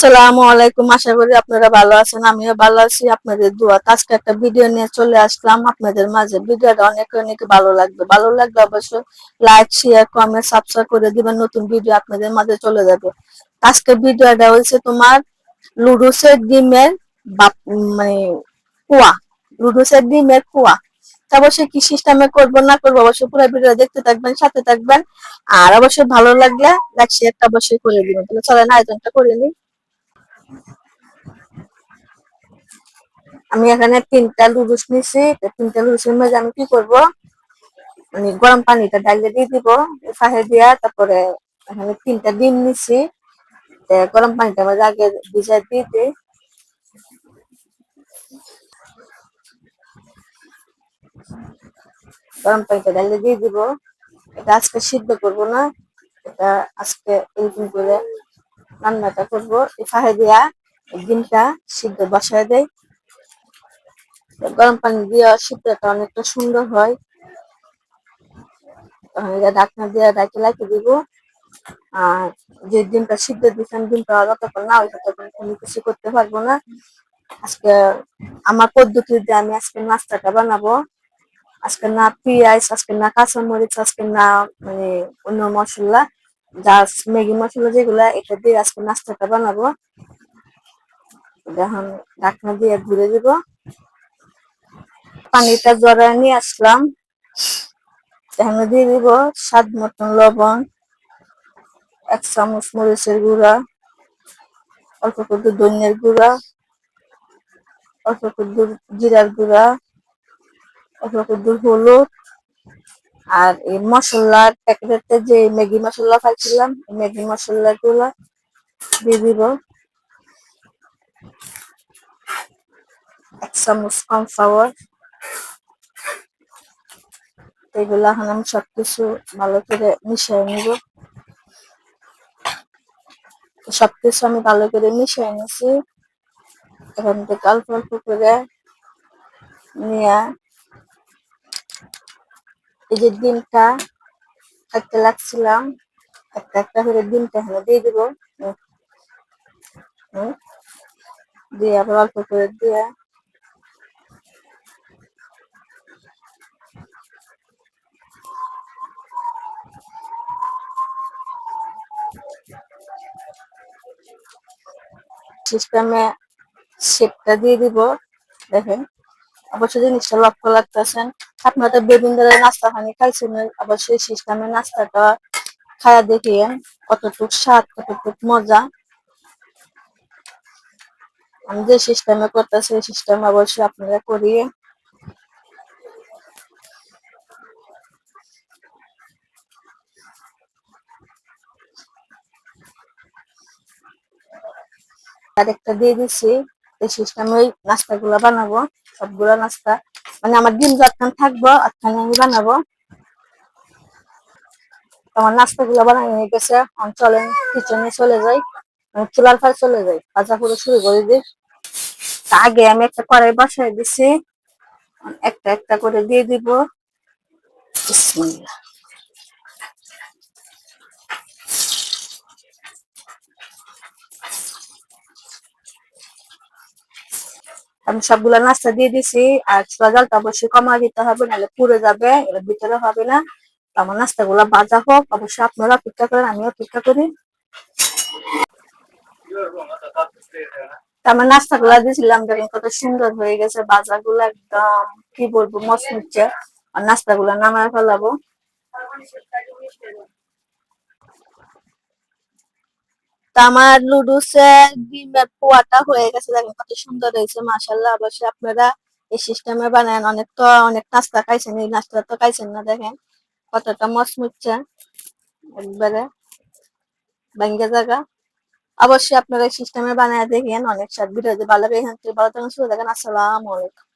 আসসালামু আলাইকুম। আশা করি আপনারা ভালো আছেন, আমিও ভালো আছি। আপনাদের দোয়া আজকে একটা ভিডিও নিয়ে চলে আসলাম। আপনাদের মাঝে ভিডিওটা অনেক অনেক ভালো লাগবে। ভালো লাগলে অবশ্যই লাইক শেয়ার কমেন্ট সাবস্ক্রাইব করে দিবেন। নতুন ভিডিও আপনাদের মাঝে চলে যাবে। আজকে ভিডিওটা হচ্ছে তোমার লুডুসের ডিমের মানে কুয়া লুডুসের ডিমের কুয়া অবশ্যই কি সিস্টেমে করব, না করব, অবশ্যই পুরো ভিডিও দেখতে থাকবেন, সাথে থাকবেন। আর অবশ্যই ভালো লাগলে লাইক শেয়ারটা অবশ্যই করে দিবেন। তাহলে চলেন আয়োজনটা করে নিই। আমি এখানে তিনটা লুডুস নিছি তিনটা লুডুসের মধ্যে আমি কি করব? মানে গরম পানিটা ডালিয়ে দিয়ে দিব, ফাহে দিয়া, তারপরে এখানে তিনটা ডিম নিছি গরম পানিটা মধ্যে আগে ভিজাই দিয়ে দিই। গরম পানিটা ডালিয়ে দিয়ে দিব। এটা আজকে সিদ্ধ করব না, এটা আজকে এরকম করে রান্নাটা করব। ফাহে দিয়া ডিমটা সিদ্ধ বসায় দেয় গরম পানি দিয়ে সিদ্ধটা অনেকটা সুন্দর হয়। ঢাকনা দিয়ে ডাকে লাগিয়ে দিব। আর যে ডিমটা সিদ্ধ দিচ্ছেন ডিমটা যতক্ষণ না হয়েছে তখন আমি কিছু করতে পারব না। আজকে আমার পদ্ধতিতে আমি আজকে নাস্তাটা বানাবো। আজকে না পেঁয়াজ, আজকে না কাঁচামরিচ, আজকে না মানে অন্য মশলা। যা ম্যাগি মশলা যেগুলা, এটা দিয়ে আজকে নাস্তাটা বানাবো। এখন ঢাকনা দিয়ে ঘুরে দিব। পানিটা জড়ায় নিয়ে আসলাম। এখানে দিয়ে দিব স্বাদ মতন লবণ, এক চামচ মরিচের গুঁড়া, অল্প একটু ধনিয়ার গুঁড়া, অল্প একটু জিরার গুঁড়া, অল্প একটু হলুদ আর এই মশলার প্যাকেটেতে যে ম্যাগি মশলা খাইছিলাম ম্যাগি মশলা গুলা দিয়ে দিব। এক চামচ কর্নফ্লাওয়ার এগুলো এখন আমি সবকিছু ভালো করে মিশিয়ে নিব। সবকিছু আমি ভালো করে মিশিয়ে নিছি। এখান থেকে অল্প অল্প করে নিয়ে এই যে ডিমটা, একটা লাগছিলাম, একটা একটা করে ডিমটা এখানে দিয়ে দিব। দিয়ে আবার অল্প করে দিয়ে সিস্টেমে শেপটা দিয়ে দিব। দেখেন অবশ্যই জিনিসটা লক্ষ্য লাগতেছেন আপনারা তো বেগুন ধরে নাস্তা খানি খাইছেন অবশ্যই সিস্টেমে নাস্তাটা খায়া দেখিয়েন কতটুক স্বাদ, কতটুক মজা। আমি যে সিস্টেমে করতেছি, এই সিস্টেম অবশ্যই আপনারা করিয়ে আরেকটা দিয়ে দিচ্ছি এই সিস্টেমে নাস্তাগুলো বানাবো, সবগুলো নাস্তা। মানে আমার ডিম যতক্ষণ থাকব অতক্ষণ আমি বানাবো। আমার নাস্তা গুলো বানাই নিয়ে গেছে চলেন কিচেনে চলে যাই। চুলার ফাই চলে যাই ভাজা করে শুরু করে দিই। আগে আমি একটা কড়াই বসাই দিছি একটা একটা করে দিয়ে দিব। বিসমিল্লাহ। আমি সবগুলো নাস্তা দিয়ে দিছি, আর ছোলা জলটা অবশ্যই কমা দিতে হবে, নাহলে পুড়ে যাবে, এর ভিতরে হবে না। আমার নাস্তাগুলো বাজা হোক, অবশ্যই আপনারা অপেক্ষা করেন আমি অপেক্ষা করি। আমার নাস্তাগুলা দিয়েছিলাম, দেখেন কত সুন্দর হয়ে গেছে বাজাগুলো একদম কি বলব, মচমুচে। আর নাস্তাগুলা নামায় ফেলাবো। আমার লুডুসের ডিমের পোয়াটা হয়ে গেছে, দেখেন কত সুন্দর হয়েছে মাসাল্লাহ অবশ্যই আপনারা এই সিস্টেমে বানান, অনেক তো, অনেক নাস্তা খাইছেন, এই নাস্তা তো খাইছেন না, দেখেন। কতটা মচমুচছে একবারে ব্যাঙ্গে জায়গা। অবশ্যই আপনারা এই সিস্টেমে বানায় দেখেন, অনেক স্বাদ ভিডিও ভালো লাগে ভালো থাকেন, সুস্থ থাকেন, আসসালামু আলাইকুম।